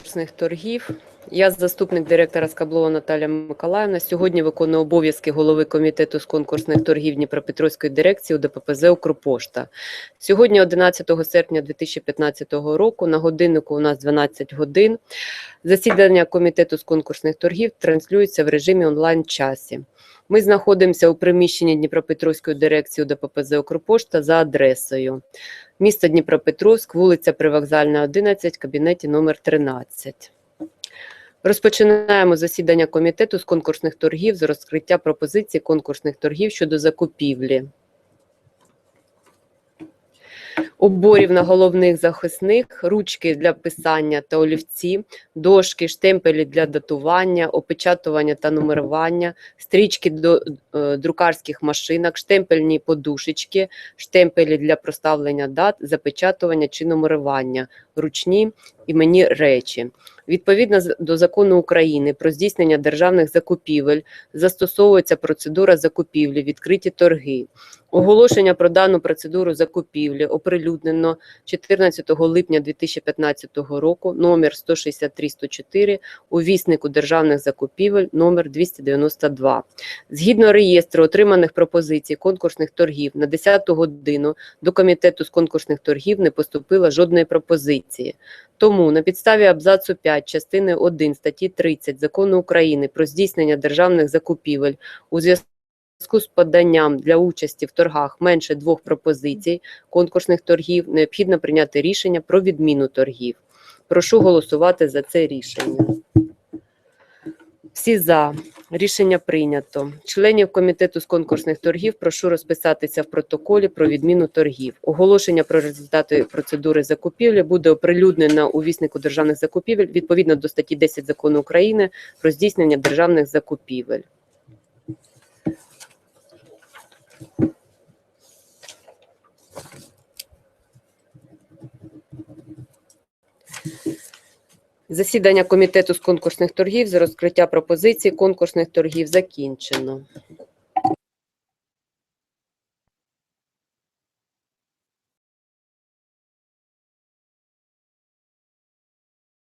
конкурсних торгів. Я заступник директора Скаблова Наталя Миколаївна. Сьогодні виконую обов'язки голови комітету з конкурсних торгів Дніпропетровської дирекції УДППЗ «Укрпошта». Сьогодні, 11 серпня 2015 року, на годиннику у нас 12 годин. Засідання комітету з конкурсних торгів транслюється в режимі онлайн-часі. Ми знаходимося у приміщенні Дніпропетровської дирекції УДППЗ «Укрпошта» за адресою. Місто Дніпропетровськ, вулиця Привокзальна, 11, кабінеті номер 13. Розпочинаємо засідання комітету з конкурсних торгів з розкриття пропозицій конкурсних торгів щодо закупівлі. Оборів на головних захисних, ручки для писання та олівці, дошки, штемпелі для датування, опечатування та нумерування, стрічки до е, друкарських машинок, штемпельні подушечки, штемпелі для проставлення дат, запечатування чи нумерування, ручні іменні речі. Відповідно до закону України про здійснення державних закупівель застосовується процедура закупівлі, відкриті торги. Оголошення про дану процедуру закупівлі оприлюднено 14 липня 2015 року номер 163-104 у віснику державних закупівель номер 292. Згідно реєстру отриманих пропозицій конкурсних торгів на 10 годину до комітету з конкурсних торгів не поступило жодної пропозиції. Тому на підставі абзацу 5 частини 1 статті 30 Закону України про здійснення державних закупівель у зв'язку з поданням для участі в торгах менше двох пропозицій конкурсних торгів необхідно прийняти рішення про відміну торгів. Прошу голосувати за це рішення. Всі за. Рішення прийнято. Членів комітету з конкурсних торгів прошу розписатися в протоколі про відміну торгів. Оголошення про результати процедури закупівлі буде оприлюднено у віснику державних закупівель відповідно до статті 10 Закону України про здійснення державних закупівель. Засідання комітету з конкурсних торгів з розкриття пропозицій конкурсних торгів закінчено.